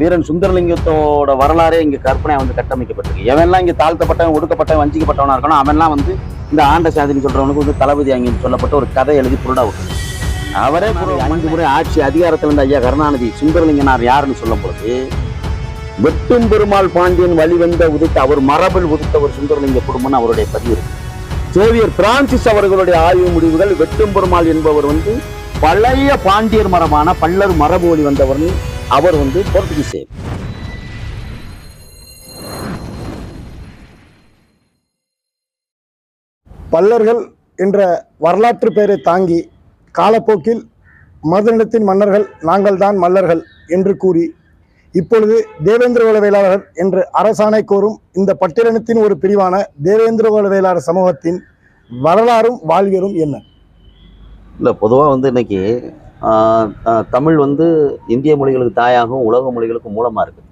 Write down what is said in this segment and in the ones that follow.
வீரன் சுந்தரலிங்கத்தோட வரலாறே இங்க கற்பனை வந்து கட்டமைக்கப்பட்டிருக்கு. எவன்லாம் இங்க தாழ்த்தப்பட்டவன் ஒடுக்கப்பட்டவன் வஞ்சிக்கப்பட்டவனா இருக்கணும் அவன்லாம் வந்து இந்த ஆண்ட சாதின்னு சொல்றவனுக்கு வந்து தளபதி அங்கே சொல்லப்பட்ட ஒரு கதை எழுதி புருடா விட்டு அவரே அஞ்சு முறை ஆட்சி அதிகாரத்தில் இருந்த ஐயா கருணாநிதி சுந்தரலிங்கனார் யாருன்னு சொல்லும் பொழுது வெட்டும் பெருமாள் பாண்டியன் வழிவந்த உதித்த அவர் மரபில் உதித்த ஒரு சுந்தரலிங்க குடும்பம்னு அவருடைய பதிவு இருக்கு. சேவியர் பிரான்சிஸ் அவர்களுடைய ஆய்வு முடிவுகள் வெட்டும் பெருமாள் என்பவர் வந்து பழைய பாண்டியர் மரபான பல்லர் மரபு வழி வந்தவர் அவர் வந்து போர்த்துகீசியர் பல்லர்கள் என்ற வரலாற்று பெயரை தாங்கி காலப்போக்கில் மருதநிலத்தின் மன்னர்கள் நாங்கள்தான் மல்லர்கள் என்று கூறி இப்பொழுது தேவேந்திர வேளாளர் என்று அரசாணை கோரும் இந்த பட்டியலினத்தின் ஒரு பிரிவான தேவேந்திர வேளாளர் சமூகத்தின் வரலாறும் வாழ்வியலும் என்ன? இல்லை பொதுவாக வந்து இன்னைக்கு தமிழ் வந்து இந்திய மொழிகளுக்கு தாயாகவும் உலக மொழிகளுக்கு மூலமாக இருக்குது.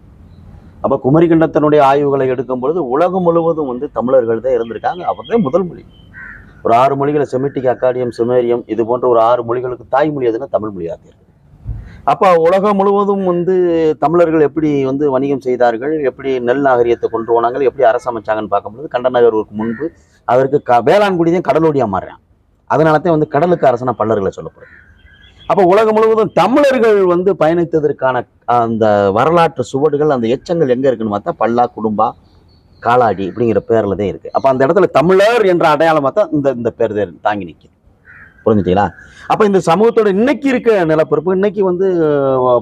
அப்போ குமரிக்கண்டத்தினுடைய ஆய்வுகளை எடுக்கும் பொழுது உலகம் முழுவதும் வந்து தமிழர்கள் தான் இருந்திருக்காங்க. அவர்தான் முதல் மொழி. ஒரு ஆறு மொழிகளை செமிட்டிக் அக்காடியம் செமேரியம் இது போன்ற ஒரு ஆறு மொழிகளுக்கு தாய்மொழி எதுனா தமிழ் மொழியாக இருக்குது அப்போ உலகம் முழுவதும் வந்து தமிழர்கள் எப்படி வந்து வணிகம் செய்தார்கள்? எப்படி நெல் நாகரிகத்தை கொண்டு போனாங்க? எப்படி அரசமைச்சாங்கன்னு பார்க்கும்போது கண்டநகருக்கு முன்பு அதற்கு க வேளாண்குடி தான் கடலோடியாக மாறுறான் அதனால தான் வந்து கடலுக்கு அரசனா பல்லர்களை சொல்லப்படுது. அப்போ உலகம் முழுவதும் தமிழர்கள் வந்து பயணித்ததற்கான அந்த வரலாற்று சுவடுகள் அந்த எச்சங்கள் எங்க இருக்குன்னு பார்த்தா பல்லா குடும்பா காலாடி அப்படிங்கிற பேர்ல தான் இருக்கு. அப்போ அந்த இடத்துல தமிழர் என்ற அடையாளம் பார்த்தா இந்த இந்த பேர் தாங்கி நிற்கிது புரிஞ்சுட்டீங்களா அப்போ இந்த சமூகத்தோட இன்னைக்கு இருக்க நிலப்பரப்பு இன்னைக்கு வந்து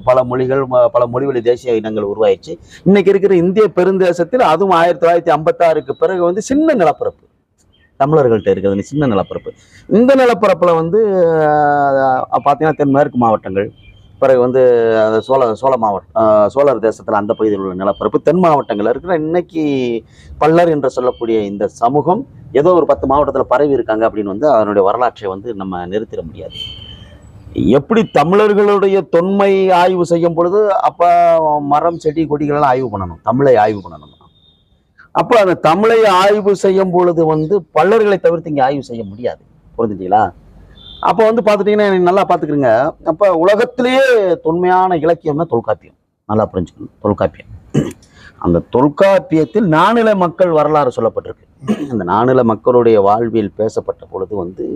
பல மொழிகள் பல மொழிவழி தேசிய இனங்கள் உருவாயிடுச்சு. இன்னைக்கு இருக்கிற இந்திய பெருந்தேசத்தில் அதுவும் ஆயிரத்தி தொள்ளாயிரத்தி ஐம்பத்தாறுக்கு பிறகு வந்து சின்ன நிலப்பரப்பு. தமிழர்கள்ட்ட இருக்கிறது சின்ன நிலப்பரப்பு. இந்த நிலப்பரப்பில் வந்து பார்த்தீங்கன்னா தென்மேற்கு மாவட்டங்கள் பிறகு வந்து அந்த சோழ சோழ மாவட்டம் சோழர் தேசத்தில் அந்த பகுதியில் உள்ள நிலப்பரப்பு தென் மாவட்டங்களில் இருக்கிற இன்னைக்கு பல்லர் என்று சொல்லக்கூடிய இந்த சமூகம் ஏதோ ஒரு பத்து மாவட்டத்தில் பரவி இருக்காங்க அப்படின்னு வந்து அதனுடைய வரலாற்றை வந்து நம்ம நிறுத்திட முடியாது. எப்படி தமிழர்களுடைய தொன்மை ஆய்வு செய்யும் பொழுது அப்போ மரம் செடி கொடிகளெல்லாம் ஆய்வு பண்ணணும் தமிழை ஆய்வு பண்ணணும். அப்போ அந்த தமிழை ஆய்வு செய்யும் பொழுது வந்து பல்லர்களை தவிர்த்து இங்கே ஆய்வு செய்ய முடியாது. புரிஞ்சுட்டீங்களா அப்போ வந்து பார்த்துட்டீங்கன்னா நல்லா பார்த்துக்கிறீங்க அப்போ உலகத்திலேயே தொன்மையான இலக்கியம்னா தொல்காப்பியம். நல்லா புரிஞ்சுக்கணும். தொல்காப்பியம். அந்த தொல்காப்பியத்தில் நானில மக்கள் வரலாறு சொல்லப்பட்டிருக்கு. அந்த நானில மக்களுடைய வாழ்வியல் பேசப்பட்ட பொழுது வந்து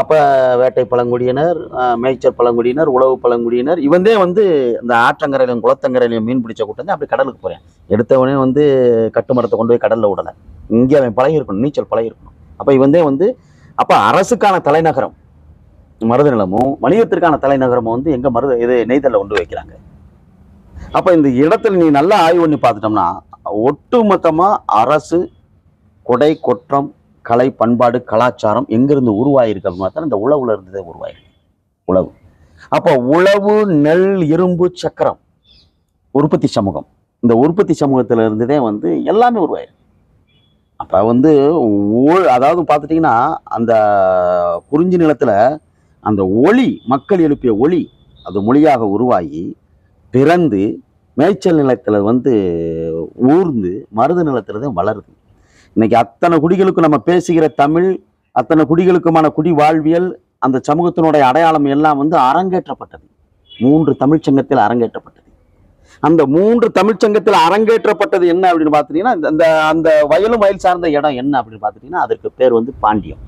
அப்போ வேட்டை பழங்குடியினர் மேய்ச்சல் பழங்குடியினர் உழவு பழங்குடியினர் இவந்தே வந்து இந்த ஆற்றங்கரையிலையும் குளத்தங்கரையிலையும் மீன் பிடிச்ச கூட்டம் தான் அப்படி கடலுக்கு போகிறேன் எடுத்தவனே வந்து கட்டுமரத்தை கொண்டு போய் கடலில் விடலை. இங்கே அவன் பழகிருக்கணும் நீச்சல் பழகிருக்கணும் அப்போ இவந்தே வந்து அப்போ அரசுக்கான தலைநகரம் மருத நிலமும் வணிகத்திற்கான தலைநகரமும் வந்து எங்க மருத இது நெய்தலில் கொண்டு வைக்கிறாங்க. அப்போ இந்த இடத்துல நீ நல்லா ஆய்வு பண்ணி பார்த்துட்டோம்னா ஒட்டுமொத்தமாக அரசு கொடை கொற்றம் கலை பண்பாடு கலாச்சாரம் எங்கிருந்து உருவாயிருக்கு அப்படின்னு பார்த்தா இந்த உழவுல இருந்ததே உருவாயிருக்கு. உழவு. அப்போ உழவு நெல் இரும்பு சக்கரம் உற்பத்தி சமூகம். இந்த உற்பத்தி சமூகத்தில் இருந்ததே வந்து எல்லாமே உருவாயிருக்கு. அப்போ வந்து ஊழ் அதாவது பார்த்துட்டிங்கன்னா அந்த குறிஞ்சி நிலத்தில் அந்த ஒளி மக்கள் எழுப்பிய ஒளி அது மொழியாக உருவாகி பிறந்து மேய்ச்சல் நிலத்தில் வந்து ஊர்ந்து மருது நிலத்துல தான் வளருது. இன்னைக்கு அத்தனை குடிகளுக்கும் நம்ம பேசுகிற தமிழ் அத்தனை குடிகளுக்குமான குடி வாழ்வியல் அந்த சமூகத்தினுடைய அடையாளம் எல்லாம் வந்து அரங்கேற்றப்பட்டது. மூன்று தமிழ்ச்சங்கத்தில் அரங்கேற்றப்பட்டது. அந்த மூன்று தமிழ்ச்சங்கத்தில் அரங்கேற்றப்பட்டது என்ன அப்படின்னு பார்த்துட்டீங்கன்னா இந்த- அந்த அந்த வயலும் வயல் சார்ந்த இடம் என்ன அப்படின்னு பார்த்துட்டீங்கன்னா அதற்கு பேர் வந்து பாண்டியம்.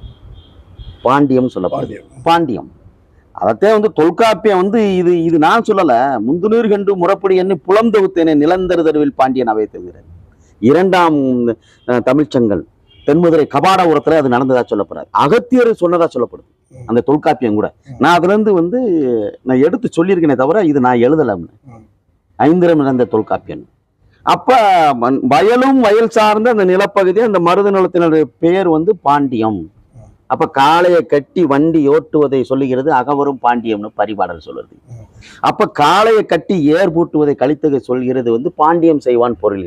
பாண்டியம் சொல்லப்படுது. பாண்டியம். அதத்தே வந்து தொல்காப்பியம் வந்து இது இது நான் சொல்லல முந்துநீர் கண்டு முறப்படி என்ன புலந்தொகுத்தேனே நிலந்தருதருவில் பாண்டியன் அவை தருகிறது இரண்டாம் தமிழ்ச்சங்கல் தமிழ்ச்சங்கள் தென்மதுரை கபாடபுரத்துல அது நடந்ததா சொல்லப்படுறாரு. அகத்தியர் சொன்னதா சொல்லப்படுது. அந்த தொல்காப்பியம் கூட. நான் அதுல இருந்து வந்து நான் எடுத்து சொல்லியிருக்கேனே தவிர இது நான் எழுதலாம்னு. ஐந்திரம் இழந்த தொல்காப்பியம் அப்ப வயலும் வயல் சார்ந்த அந்த நிலப்பகுதி அந்த மருத நிலத்தினுடைய பெயர் வந்து பாண்டியம். அப்ப காளையை கட்டி வண்டி ஓட்டுவதை சொல்லுகிறது அகவரும் பாண்டியம்னு பரிபாடல் சொல்லுது. அப்போ அப்ப காளையை கட்டி ஏர் பூட்டுவதை கழித்தகை சொல்கிறது வந்து பாண்டியம் செய்வான் பொருள்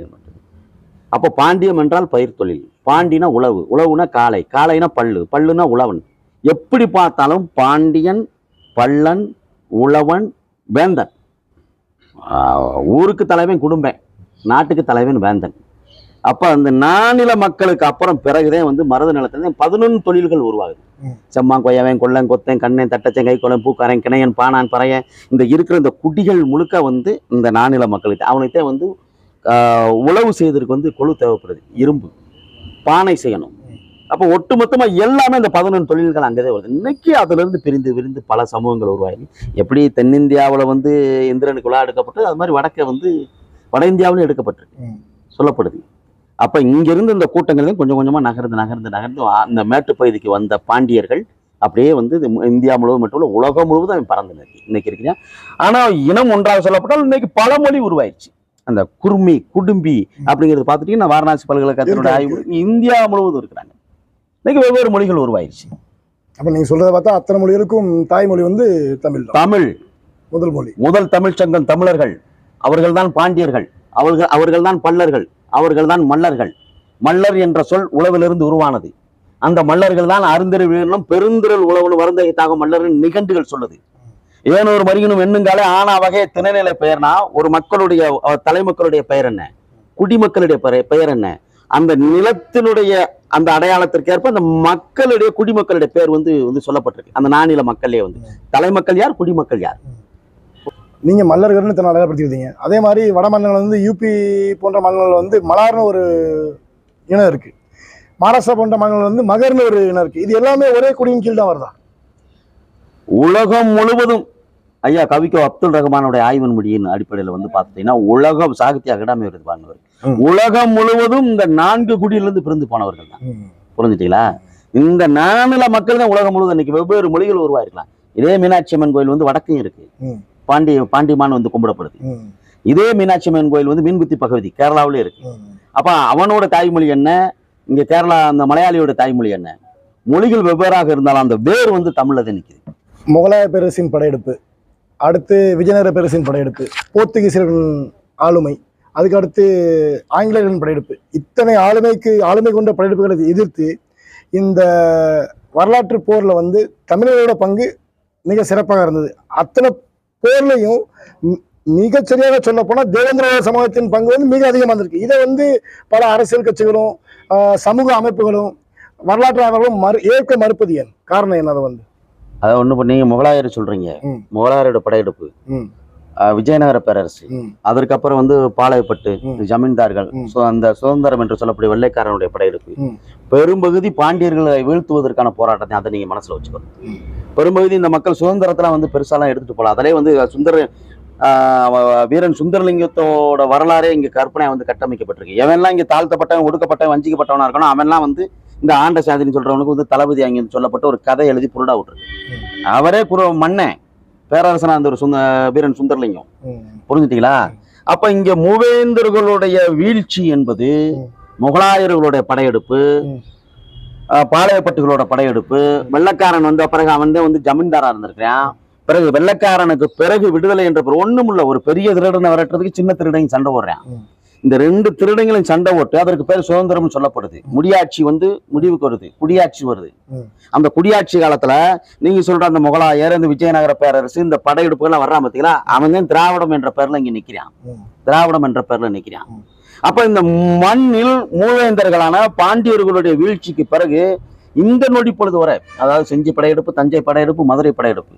அப்ப பாண்டியம் என்றால் பயிர் தொழில். பாண்டினா உழவு உழவுனா காளை காளைனா பல்லு பல்லுனா உழவன். எப்படி பார்த்தாலும் பாண்டியன் பல்லன் உழவன் வேந்தன். ஊருக்கு தலைவன் குடும்பன் நாட்டுக்கு தலைவன் வேந்தன். அப்ப அந்த நானில மக்களுக்கு அப்புறம் பிறகுதான் வந்து மருத நிலத்துல பதினொன்று தொழில்கள் உருவாகுது. செம்மான் கொய்யவன் கொள்ளன் கொத்தன் கண்ணன் தட்டச்சன் கைக்கொள்ளன் பூக்காரன் கிணையன் பானான் பறையன். இந்த இருக்கிற இந்த குடிகள் முழுக்க வந்து இந்த நானில மக்களுக்கு அவனுக்கு வந்து உழவு செய்வதற்கு வந்து கொழு தேவைப்படுது. இரும்பு. பானை செய்யணும். அப்போ ஒட்டுமொத்தமா எல்லாமே இந்த பதினொன்று தொழில்கள் அங்கதே வருது. இன்னைக்கு அதுல இருந்து பிரிந்து விரிந்து பல சமூகங்கள் உருவாகி. எப்படி தென்னிந்தியாவுல வந்து இந்திரனுக்கு விழா எடுக்கப்பட்டது அது மாதிரி வடக்கே வந்து வட இந்தியாவிலும் எடுக்கப்பட்டிருக்கு. சொல்லப்படுது. அப்ப இங்கிருந்து இந்த கூட்டங்களையும் கொஞ்சம் கொஞ்சமா நகர்ந்து நகர்ந்து நகர்ந்து அந்த மேட்டுப்பகுதிக்கு வந்த பாண்டியர்கள் அப்படியே வந்து இந்தியா முழுவதும் மட்டும் இல்ல உலகம் முழுவதும் அவன் பறந்து இன்னைக்கு இருக்கிறான் ஆனா இனம் ஒன்றாக சொல்லப்பட்டால் இன்னைக்கு பல மொழி உருவாயிடுச்சு. அந்த குர்மி குடும்பி அப்படிங்கிறது பார்த்துட்டீங்கன்னா வாரணாசி பல்கலைக்கழகத்தினுடைய ஆய்வு இந்தியா முழுவதும் இருக்கிறாங்க. இன்னைக்கு வெவ்வேறு மொழிகள் உருவாயிருச்சு. அப்ப நீங்க சொல்றதை பார்த்தா அத்தனை மொழிகளுக்கும் தாய்மொழி வந்து தமிழ் தான். தமிழ். முதல் மொழி. முதல் தமிழ்ச் சங்கம் தமிழர்கள். அவர்கள்தான் பாண்டியர்கள். அவர்கள் அவர்கள்தான் பல்லர்கள். அவர்கள்தான் மல்லர்கள் மல்லர் என்ற சொல் உழவிலிருந்து உருவானது. அந்த மல்லர்கள் தான் அருந்தறிவினும் பெருந்திரல் உழவனு வருந்தகைத்தாக மல்லரின் நிகண்டுகள் சொல்லுது. ஏனொரு மருகினும் எண்ணுங்காலே ஆனா வகை திணைநிலை பெயர்னா ஒரு மக்களுடைய தலைமக்களுடைய பெயர் என்ன? குடிமக்களுடைய பெயர் பெயர் என்ன? அந்த நிலத்தினுடைய அந்த அடையாளத்திற்கேற்ப அந்த மக்களுடைய குடிமக்களுடைய பேர் வந்து வந்து சொல்லப்பட்டிருக்கு. அந்த நானில மக்களே வந்து. தலைமக்கள் யார்? குடிமக்கள் யார்? நீங்க மல்லர்கள்னு தன்னை அடையாளப்படுத்திருந்தீங்க அதே மாதிரி வட மாநிலங்கள் வந்து யூபி போன்ற மாநிலங்கள் வந்து மலார்னு ஒரு இனம் இருக்கு. மகாராஷ்டிரா போன்ற மாநிலங்கள் வந்து மகர்னு ஒரு இனம் இருக்கு. இது எல்லாமே ஒரே குடியின் கீழ் தான் வருதா? உலகம் முழுவதும் ஐயா கவிக்கோ அப்துல் ரஹ்மானுடைய ஆய்வின் முடியின் அடிப்படையில் வந்து பார்த்துட்டீங்கன்னா உலகம் சாகித்ய அகாடமி வருது ம். உலகம் முழுவதும் இந்த நான்கு குடியிலிருந்து பிரிந்து போனவர்கள் தான். புரிஞ்சுட்டீங்களா? இந்த நானில மக்கள் தான் உலகம் முழுவதும் இன்னைக்கு வெவ்வேறு மொழிகள் உருவாயிருக்கலாம். இதே மீனாட்சி அம்மன் கோயில் வந்து வடக்கையும் இருக்கு. ம். பாண்டி பாண்டிமான் வந்து கும்பிடப்படுது. இதே மீனாட்சி அம்மன் கோயில் வந்து மீன்குத்தி பகுதி கேரளாவிலே இருக்கு. அப்ப அவனோட தாய்மொழி என்ன? இங்க கேரளா அந்த மலையாளியோட தாய்மொழி என்ன? மொழிகள் வெவ்வேறாக இருந்தாலும் அந்த வேர் வந்து தமிழ்ல தான் நிக்குது. முகலாய பேரரசின் படையெடுப்பு அடுத்து விஜயநகர பேரரசின் படையெடுப்பு போர்த்துகீசியர்களின் ஆளுமை அதுக்கு அடுத்து ஆங்கிலேயர்களின் படையெடுப்பு. இத்தனை ஆளுமைக்கு ஆளுமை கொண்ட படையெடுப்புகளை எதிர்த்து இந்த வரலாற்று போரில் வந்து தமிழர்களோட பங்கு மிக சிறப்பாக இருந்தது. அத்தனை போர்லையும் மி- மிகச் சரியாக சொல்ல போனால் சமூகத்தின் பங்கு வந்து மிக அதிகமாக இருந்திருக்கு. இதை வந்து பல அரசியல் கட்சிகளும் சமூக அமைப்புகளும் வரலாற்று ஆய்வாளர்களும் மறு ஏற்க மறுப்பது ஏன்? காரணம் என்ன அதை வந்து? அதை ஒண்ணு நீங்க முகலாயர் சொல்றீங்க. முகலாயரோட படையெடுப்பு. விஜயநகர பேரரசு. அதற்கப்புறம் வந்து பாளையப்பட்டு. ஜமீன்தார்கள். அந்த சுதந்திரம் என்று சொல்லக்கூடிய வெள்ளைக்காரனுடைய படையெடுப்பு. பெரும்பகுதி பாண்டியர்களை வீழ்த்துவதற்கான போராட்டத்தை அதை நீங்க மனசுல வச்சுக்கணும். பெரும்பகுதி இந்த மக்கள் சுதந்திரத்துல வந்து பெருசாலாம் எடுத்துட்டு போகலாம் அதிலே வந்து சுந்தர வீரன் சுந்தரலிங்கத்தோட வரலாறே இங்க கற்பனை வந்து கட்டமைக்கப்பட்டிருக்கு. எவன்லாம் இங்க தாழ்த்தப்பட்டவன் ஒடுக்கப்பட்டவன் வஞ்சிக்கப்பட்டவனா இருக்கணும் அவன்லாம் வந்து இந்த ஆண்ட சாதின்னு சொல்றவனுக்கு வந்து தளபதி அங்க சொல்லப்பட்ட ஒரு கதை எழுதி புருடா விட்டுருக்கு அவரே குரு மன்னன் பேரரசனா இருந்த ஒரு சுந்த வீரன் சுந்தரலிங்கம். புரிஞ்சுட்டீங்களா? அப்ப இங்க மூவேந்தர்களுடைய வீழ்ச்சி என்பது. முகலாயர்களுடைய படையெடுப்பு பாளையப்பட்டுகளோட படையெடுப்பு. வெள்ளக்காரன் வந்த பிறகு அவன் தான் வந்து ஜமீன்தாரா இருந்திருக்கான் பிறகு வெள்ளக்காரனுக்கு பிறகு விடுதலை என்ற பிறகு ஒண்ணுமில்ல ஒரு பெரிய திருடனை விரட்டுறதுக்கு சின்ன திருடன் சண்டை போடுறான். இந்த ரெண்டு திருடங்களும் சண்டை போட்டு அதற்கு பேர் சுதந்திரம் சொல்லப்படுது முடியாட்சி வந்து முடிவுக்கு வருது குடியாட்சி வருது. அந்த குடியாட்சி காலத்துல நீங்க சொல்ற அந்த முகலாயர் இந்த விஜயநகர பேரரசு இந்த படையெடுப்புகள்லாம் வர்றான் பாத்தீங்களா அவன் தான் திராவிடம் என்ற பேர்ல இங்க நிக்கிறான். திராவிடம் என்ற பேர்ல நிக்கிறான். அப்ப இந்த மண்ணில் மூவேந்தர்களான பாண்டியர்களுடைய வீழ்ச்சிக்கு பிறகு இந்த நொடி பொழுது வரை அதாவது செஞ்சி படையெடுப்பு தஞ்சை படையெடுப்பு மதுரை படையெடுப்பு.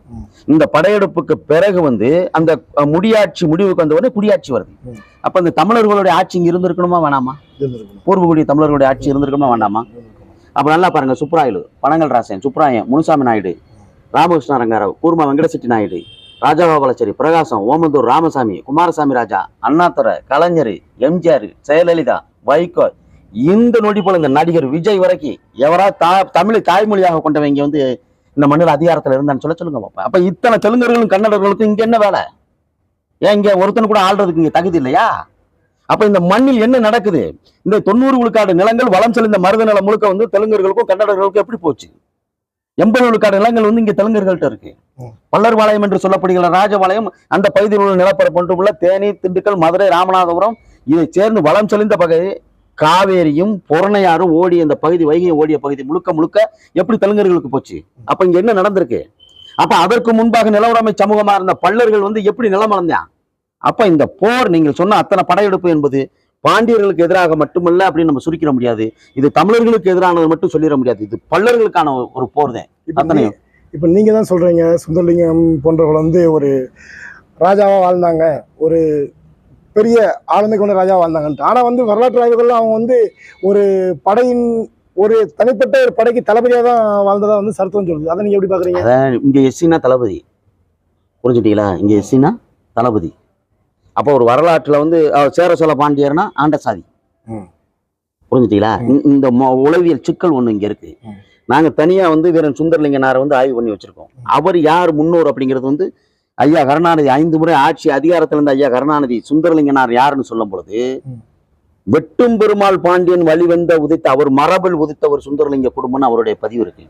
இந்த படையெடுப்புக்கு பிறகு வந்து அந்த முடியாட்சி முடிவுக்கு வந்த உடனே குடியாட்சி வருது. அப்ப இந்த தமிழர்களுடைய ஆட்சி இங்க இருந்திருக்கணுமா வேணாமா. பூர்வகுடி தமிழர்களுடைய ஆட்சி இருந்திருக்கணுமா வேண்டாமா. அப்ப நல்லா பாருங்க சுப்ராயலு பனங்கல் ராசன் சுப்ராயன் முனுசாமி நாயுடு ராமகிருஷ்ண ரங்காராவ் கூர்மா வெங்கடசெட்டி நாயுடு ராஜகோபாலாச்சாரி பிரகாசம் ஓமந்தூர் ராமசாமி குமாரசாமி ராஜா அண்ணாதுரை கலைஞர் எம்ஜிஆர் ஜெயலலிதா வைகோ இந்த நொடி போல இந்த நடிகர் விஜய் வரைக்கும் எவரா தா தமிழை தாய்மொழியாக கொண்டவங்க வந்து இந்த மண்ணில் அதிகாரத்துல இருந்தான்னு சொல்ல சொல்லுங்க பாப்பா. அப்ப இத்தனை தெலுங்கர்களும் கன்னடர்களுக்கும் இங்க என்ன வேலை? ஏன் இங்க ஒருத்தன் கூட ஆள்றதுக்கு இங்க தகுதி இல்லையா? அப்ப இந்த மண்ணில் என்ன நடக்குது? இந்த தொண்ணூறு விழுக்காடு நிலங்கள் வளம் செழிந்த மருத நிலம் முழுக்க வந்து தெலுங்கர்களுக்கும் கன்னடர்களுக்கும் எப்படி போச்சு? எண்பது விழுக்காடு நிலங்கள் வந்து இங்க தெலுங்கர்கள்ட்ட இருக்கு. பல்லர்பாளையம் என்று சொல்லப்படுகிற ராஜபாளையம் அந்த பகுதியில் உள்ள நிலப்பரப்பு உள்ள தேனி திண்டுக்கல் மதுரை ராமநாதபுரம் இதை சேர்ந்து வளம் செழிந்த பகுதி காவேரியும் பொறணையாரும் ஓடிய இந்த பகுதி வைகையும் ஓடிய பகுதி முழுக்க முழுக்க எப்படி தெலுங்கர்களுக்கு போச்சு? அப்ப இங்க என்ன நடந்திருக்கு? அப்ப அதற்கு முன்பாக நிலவுடைமை சமூகமா இருந்த பல்லர்கள் வந்து எப்படி நிலம் அளந்தான் அப்ப இந்த போர் நீங்கள் சொன்ன அத்தனை படையெடுப்பு என்பது பாண்டியர்களுக்கு எதிராக மட்டுமல்ல அப்படின்னு நம்ம சுருக்கிட முடியாது. இது தமிழர்களுக்கு எதிரானது மட்டும் சொல்லிட முடியாது. இது பல்லர்களுக்கான ஒரு போர் தான். இப்போ அத்தனையும். இப்போ நீங்க தான் சொல்றீங்க சுந்தரலிங்கம் போன்றவர்கள் வந்து ஒரு ராஜாவா வாழ்ந்தாங்க. ஒரு பெரிய ஆளுமை கொண்ட ராஜாவா வாழ்ந்தாங்கன்ட்டு. ஆனா வந்து வரலாற்று ஆய்வுகள்ல அவங்க வந்து ஒரு படையின் ஒரு தனிப்பட்ட ஒரு படைக்கு தளபதியாக தான் வாழ்ந்ததா வந்து சரித்திரம் சொல்லுது. அதை நீங்க எப்படி பாக்குறீங்க? அதான் இங்க எஸ்சினா தளபதி. புரிஞ்சுட்டீங்களா? இங்க எஸ்சினா தளபதி. அப்போ ஒரு வரலாற்றுல வந்து சேர சோழ பாண்டியர்னா ஆண்ட சாதி. புரிஞ்சுட்டீங்களா? இந்த- உளவியல் சிக்கல் ஒண்ணு இங்க இருக்கு. ம். நாங்க தனியா வந்து வீரன் சுந்தரலிங்கனாரை வந்து ஆய்வு பண்ணி வச்சிருக்கோம். அவர் யார் முன்னோர் அப்படிங்கிறது வந்து ஐயா கருணாநிதி ஐந்து முறை ஆட்சி அதிகாரத்துல இருந்த ஐயா கருணாநிதி சுந்தரலிங்கனார் யாருன்னு சொல்லும் பொழுது. வெட்டும் பெருமாள் பாண்டியன் வழிவந்த உதித்த அவர் மரபில் உதித்த ஒரு சுந்தரலிங்க குடும்பம்னு அவருடைய பதிவு இருக்கு.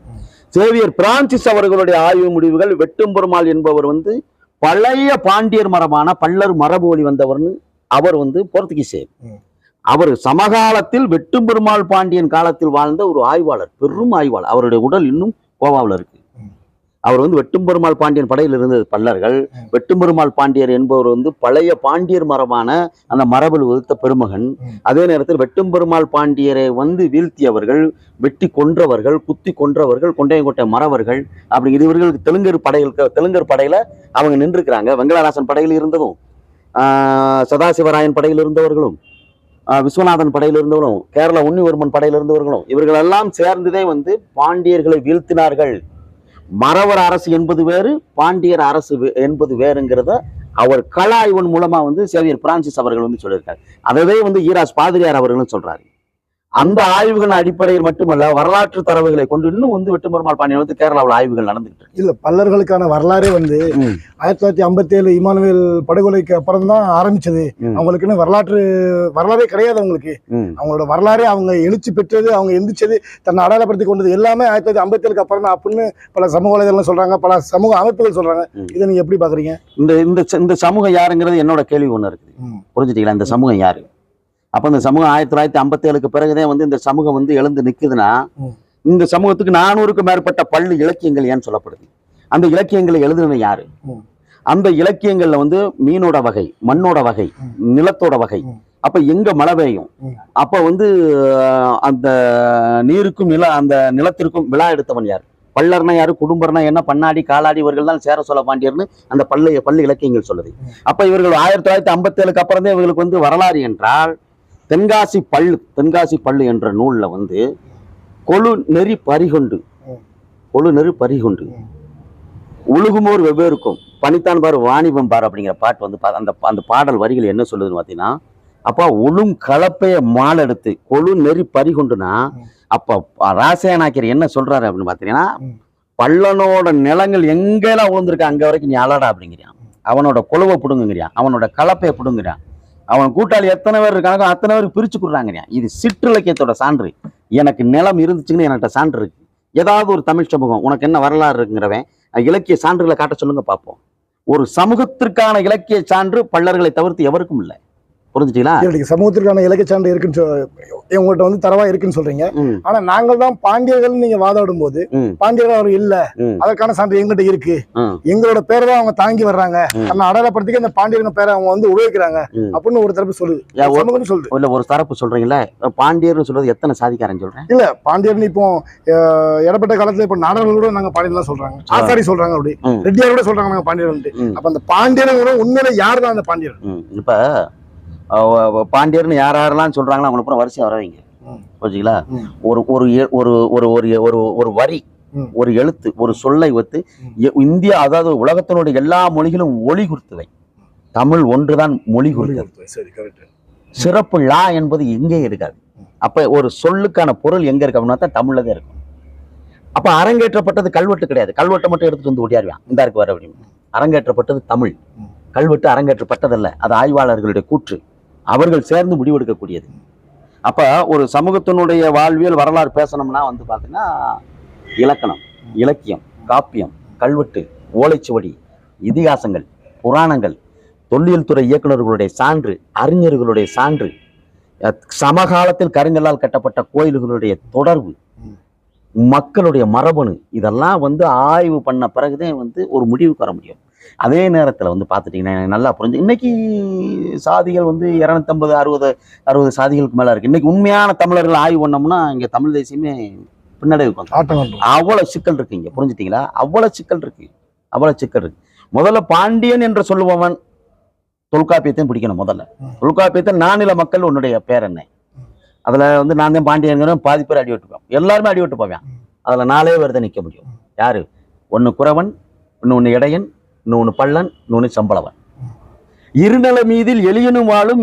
சேவியர் பிரான்சிஸ் அவர்களுடைய ஆய்வு முடிவுகள் வெட்டும் பெருமாள் என்பவர் வந்து பழைய பாண்டியர் மரபான பல்லர் மரபு வழி வந்தவர்னு அவர் வந்து போர்த்துகீசியர் ம். அவர் சமகாலத்தில் வெட்டும் பெருமாள் பாண்டியன் காலத்தில் வாழ்ந்த ஒரு ஆய்வாளர் பெரும் ஆய்வாளர் அவருடைய உடல் இன்னும் கோவாவில் இருக்கு. அவர் வந்து வெட்டும் பெருமாள் பாண்டியன் படையில் இருந்தது பல்லர்கள். ம். வெட்டும் பெருமாள் பாண்டியர் என்பவர் வந்து பழைய பாண்டியர் மரபான அந்த மரபில் உதித்த பெருமகன். அதே நேரத்தில் வெட்டும் பெருமாள் பாண்டியரை வந்து வீழ்த்தியவர்கள் வெட்டி கொன்றவர்கள் குத்தி கொன்றவர்கள் கொண்டையங்கோட்டை மறவர்கள். அப்படி இது இவர்களுக்கு தெலுங்கர் படைகளுக்கு தெலுங்கர் படையில அவங்க நின்றுக்கிறாங்க வெங்கடராசன் படையில் இருந்ததும் சதாசிவராயன் படையில் இருந்தவர்களும் விஸ்வநாதன் படையில் இருந்தவர்களும் கேரள உன்னிவர்மன் படையில் இருந்தவர்களும் இவர்கள் எல்லாம் சேர்ந்துதே வந்து பாண்டியர்களை வீழ்த்தினார்கள். மறவர் அரசு என்பது வேறு பாண்டியர் அரசு வே- என்பது வேறுங்கிறத அவர் கலா ஆய்வின் மூலமா வந்து சேவியர் பிரான்சிஸ் அவர்கள் வந்து சொல்லியிருக்காரு. அதவே வந்து ஈராஸ் பாதிரியார் அவர்களும் சொல்றாரு. அந்த ஆய்வுகள் அடிப்படையில் மட்டுமல்ல வரலாற்று தரவுகளை கொண்டு இன்னும் வந்து வெட்டுமருமாள் பாண்டியன் வந்து கேரளாவில் ஆய்வுகள் நடந்துகிட்டு இருக்கு. இல்ல பல்லர்களுக்கான வரலாறே வந்து ஆயிரத்தி தொள்ளாயிரத்தி ஐம்பத்தி ஏழு இமானுவேல் படுகொலைக்கு அப்புறம் தான் ஆரம்பிச்சது. அவங்களுக்குன்னு வரலாற்று வரலாறே கிடையாது அவங்களுக்கு. அவங்களோட வரலாறே அவங்க எழுச்சி பெற்றது அவங்க எந்திரிச்சது தன்னை அடையாளப்படுத்தி கொண்டது எல்லாமே ஆயிரத்தி தொள்ளாயிரத்தி ஐம்பத்தி ஏழுக்கு அப்புறம் தான். அப்படின்னு பல சமூக வலைதளம் சொல்றாங்க பல சமூக அமைப்புகள் சொல்றாங்க. இதை நீங்க எப்படி பாக்குறீங்க? இந்த இந்த சமூகம் யாருங்கிறது என்னோட கேள்வி ஒண்ணு இருக்குது. புரிஞ்சுட்டீங்களா? இந்த சமூகம் யாரு? அப்ப இந்த சமூகம் ஆயிரத்தி தொள்ளாயிரத்தி ஐம்பத்தி ஏழுக்கு பிறகுதான் வந்து இந்த சமூகம் வந்து எழுந்து நிக்குதுன்னா ம். இந்த சமூகத்துக்கு நானூறுக்கும் மேற்பட்ட பள்ளி இலக்கியங்கள் ஏன் சொல்லப்படுது அந்த இலக்கியங்களை எழுதுனது யாரு. அந்த இலக்கியங்கள்ல வந்து மீனோட வகை மண்ணோட வகை. நிலத்தோட வகை. அப்ப எங்க மழை பெய்யும். அப்ப வந்து அந்த நீருக்கும் நில அந்த நிலத்திற்கும் விழா எடுத்தவன் யார் பல்லர்னா யாரு குடும்பர்னா என்ன பண்ணாடி காலாடி இவர்கள் தான் சேர சோழ பாண்டியர்னு அந்த பள்ளி பள்ளி இலக்கியங்கள் சொல்லுது. அப்ப இவர்கள் ஆயிரத்தி தொள்ளாயிரத்தி ஐம்பத்தி ஏழுக்கு அப்புறம் தான் இவர்களுக்கு வந்து வரலாறு என்றால் தென்காசி பள்ளு தென்காசி பள்ளு என்ற நூல்ல வந்து கொழு நெறி பறிகொண்டு. கொழு நெறி பறிகொண்டு. உழுகுமோர் வெவ்வேறுக்கும் பனித்தான் பாரு வாணிபம் பாரு அப்படிங்கிற பாட்டு வந்து அந்த அந்த பாடல் வரிகள் என்ன சொல்லுதுன்னு பார்த்தீங்கன்னா அப்பா ஒழுங் கலப்பைய மாலெடுத்து கொழு நெறி பறிகொண்டுனா. அப்ப ராசேனாக்கியர் என்ன சொல்றாரு அப்படின்னு பார்த்தீங்கன்னா ம். பல்லனோட நிலங்கள் எங்கெல்லாம் விழுந்திருக்கு அங்க வரைக்கும் நீ அலடா அப்படிங்கிறான் அவனோட கொழுவை பிடுங்குங்கிறான் அவனோட கலப்பையை பிடுங்குறான் அவன் கூட்டாளி எத்தனை பேர் இருக்காங்க அத்தனை பேர் பிரிச்சு கொடுறாங்க இது சிற்றிலக்கியத்தோட சான்று. எனக்கு நிலம் இருந்துச்சுன்னு என்கிட்ட சான்று இருக்கு. ஏதாவது ஒரு தமிழ் சமூகம் உனக்கு என்ன வரலாறு இருக்குங்கிறவன் இலக்கிய சான்றுகளை காட்ட சொல்லுங்க பார்ப்போம். ஒரு சமூகத்திற்கான இலக்கிய சான்று பல்லர்களை தவிர்த்து எவருக்கும் இல்லை. புரிஞ்சுட்டீங்களா? சமூகத்திற்கான இலக்கிய சான்று இருக்குன்னு உங்கள்கிட்ட வந்து தரவா இருக்குன்னு சொல்றீங்க. ஆனா நாங்கள் தான் பாண்டியர்கள் நீங்க வாதாடும் போது பாண்டியர்கள் அவர் இல்ல. அதற்கான சான்று எங்கிட்ட இருக்கு. எங்களோட பேரை தான் அவங்க தாங்கி வர்றாங்க. தன்னை அடையாளப்படுத்திக்க இந்த பாண்டியர்கள் பேரை அவங்க வந்து உபயோகிக்கிறாங்க. அப்படின்னு ஒரு தரப்பு சொல்லுது சொல்லுது. இல்ல ஒரு தரப்பு சொல்றீங்களா? பாண்டியர்னு சொல்றது எத்தனை சாதிக்காரன் சொல்றேன்? இல்ல பாண்டியர்னு இப்போ இடப்பட்ட காலத்துல இப்ப நாடர்கள் கூட நாங்க பாண்டியர் தான் சொல்றாங்க. ஆசாரி சொல்றாங்க அப்படி. ரெட்டியார் கூட சொல்றாங்க நாங்க பாண்டியர். அப்ப அந்த பாண்டியர்கள் உண்மையில யார் தான் அந்த பாண்டியர்? இப்ப பாண்டியர்னு யார் யாரெல்லாம் சொல்றாங்களோ அவங்கள அப்புறம் வரிசையா வர வைங்க ம். புரிஞ்சுங்களா. ஒரு ஒரு ஒரு ஒரு ஒரு ஒரு வரி. ஒரு எழுத்து ஒரு சொல்லை ஒத்து இந்தியா அதாவது உலகத்தினுடைய எல்லா மொழிகளும் ஒளி குறித்துவை தமிழ் ஒன்றுதான் மொழி குறித்தது. சிறப்பு லா என்பது எங்கே இருக்காது. அப்ப ஒரு சொல்லுக்கான பொருள் எங்க இருக்கு அப்படின்னா தான் தமிழ்ல தான் இருக்கும். அப்ப அரங்கேற்றப்பட்டது கல்வெட்டு கிடையாது. கல்வெட்டை மட்டும் எடுத்துட்டு வந்து ஓடியாருவான். இந்த இருக்கு வர அப்படின்னு. அரங்கேற்றப்பட்டது தமிழ். கல்வெட்டு அரங்கேற்றப்பட்டதல்ல. அது ஆய்வாளர்களுடைய கூற்று. அவர்கள் சேர்ந்து முடிவெடுக்கக்கூடியது. அப்போ ஒரு சமூகத்தினுடைய வாழ்வியல் வரலாறு பேசணும்னா வந்து பார்த்தீங்கன்னா இலக்கணம் இலக்கியம் காப்பியம் கல்வெட்டு ஓலைச்சுவடி இதிகாசங்கள் புராணங்கள் தொல்லியல் துறை இயக்குநர்களுடைய சான்று அறிஞர்களுடைய சான்று சமகாலத்தில் கருங்கல்லால் கட்டப்பட்ட கோயில்களுடைய தொடர்பு மக்களுடைய மரபணு இதெல்லாம் வந்து ஆய்வு பண்ண பிறகுதான் வந்து ஒரு முடிவுக்கு வர முடியும். அதே நேரத்தில் வந்து பார்த்துட்டிங்கன்னா நல்லா புரிஞ்சு இன்னைக்கு சாதிகள் வந்து இரநூத்தம்பது அறுபது அறுபது சாதிகளுக்கு மேலே இருக்குது இன்னைக்கு உண்மையான தமிழர்கள் ஆய்வு பண்ணோம்னா இங்கே தமிழ் தேசியமே பின்னடைவுக்கு அவ்வளோ சிக்கல் இருக்கு இங்கே புரிஞ்சுட்டீங்களா? அவ்வளோ சிக்கல் இருக்கு. அவ்வளோ சிக்கல் இருக்கு. முதல்ல பாண்டியன் என்று சொல்லுபவன் தொல்காப்பியத்தையும் பிடிக்கணும் முதல்ல. தொல்காப்பியத்தை நானில மக்கள் உன்னுடைய பேர் என்ன? அதில் வந்து நான் தான் பாண்டியன் பாதி பேர் அடி விட்டுப்போம் எல்லாருமே அடி விட்டு போவேன். அதில் நாலே பேர் தான் நிற்க முடியும். யாரு? ஒன்று குறவன் இன்னொன்று இடையன் இன்னொன்று பள்ளன் இன்னொன்று சம்பளவன். இருநில மீதில் எளியனும் வாழும்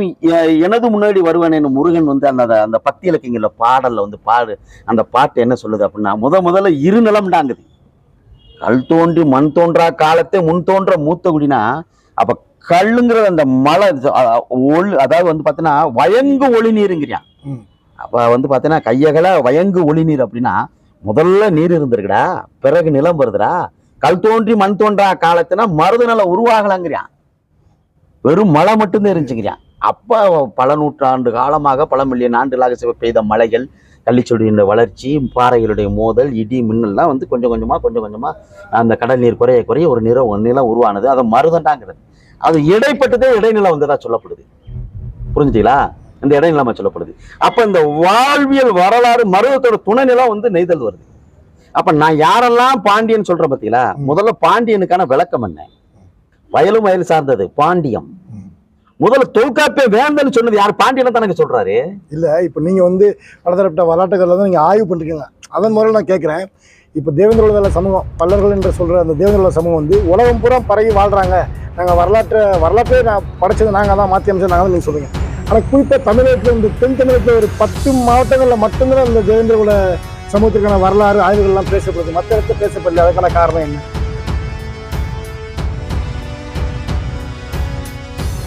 எனது முன்னாடி வருவன் என்னும் முருகன் வந்து அந்த அந்த பத்தி இலக்கியங்கள பாடல்ல வந்து பாடு அந்த பாட்டு என்ன சொல்லுது அப்படின்னா முத முதல்ல இருநிலம்டாங்குது கல் தோன்றி மண் தோன்றா காலத்தை முன் தோன்ற மூத்த குடினா அப்ப கல்லுங்கிறது அந்த மலை ஒளி அதாவது வந்து பார்த்தீங்கன்னா வயங்கு ஒளி நீருங்கிறியான் ம். அப்ப வந்து பார்த்தீங்கன்னா கையகல வயங்கு ஒளி நீர் அப்படின்னா முதல்ல நீர் இருந்திருக்குடா பிறகு நிலம் வருதுடா கல் தோன்றி மண் தோன்றா காலத்தினா மருது நிலம் உருவாகலங்கிறான் வெறும் மழை மட்டும்தான் இருந்துச்சுங்கிறான் அப்ப பல நூற்றாண்டு காலமாக பல மில்லியன் ஆண்டுகளாக சிவ பெய்த மலைகள் கள்ளிச்சொடியின் வளர்ச்சி பாறைகளுடைய மோதல் இடி மின்னல்லாம் வந்து கொஞ்சம் கொஞ்சமாக கொஞ்சம் கொஞ்சமாக அந்த கடல் நீர் குறைய குறைய ஒரு நிற நிலம் உருவானது. அதை மருதண்டாங்கிறது. அது இடைப்பட்டதே இடைநிலை வந்ததா சொல்லப்படுது. புரிஞ்சுட்டீங்களா? இந்த இடைநிலமா சொல்லப்படுது. அப்போ இந்த வாழ்வியல் வரலாறு மருதத்தோட துணை நிலம் வந்து நெய்தல் வருது. அப்ப நான் யாரெல்லாம் பாண்டியன் சொல்றேன் பார்த்தீங்களா ம். முதல்ல பாண்டியனுக்கான விளக்கம் என்ன? வயலும் வயல் சார்ந்தது பாண்டியம். முதல்ல தொல்காப்பிய வேந்தன் சொன்னது யார்? பாண்டியனை தானங்க சொல்றாரு. இல்ல இப்போ நீங்க வந்து பலதரப்பட்ட வரலாற்றுகளை வந்து நீங்க ஆய்வு பண்ணிருக்கீங்க அதன் முறையில் நான் கேட்குறேன் இப்போ தேவேந்திர வேலை சமூகம் பல்லர்கள் என்று சொல்ற அந்த தேவேந்திர சமூகம் வந்து உலகம் பூரா பரவி வாழ்றாங்க. நாங்க வரலாற்றை வரலாற்றே நான் படைச்சது நாங்க தான் மாற்றி அமைச்சது நாங்கள் தான் நீங்க சொல்றீங்க. ஆனா குறிப்பா தமிழகத்துல இந்த தென் தமிழகத்துல ஒரு பத்து மாவட்டங்கள்ல மட்டும்தான் இந்த தேவேந்திர குல சமூகத்திற்கான வரலாறு ஆய்வுகள்லாம் பேசப்படுது. மற்ற இடத்துல பேசப்படல. அதுக்கான காரணம் என்ன?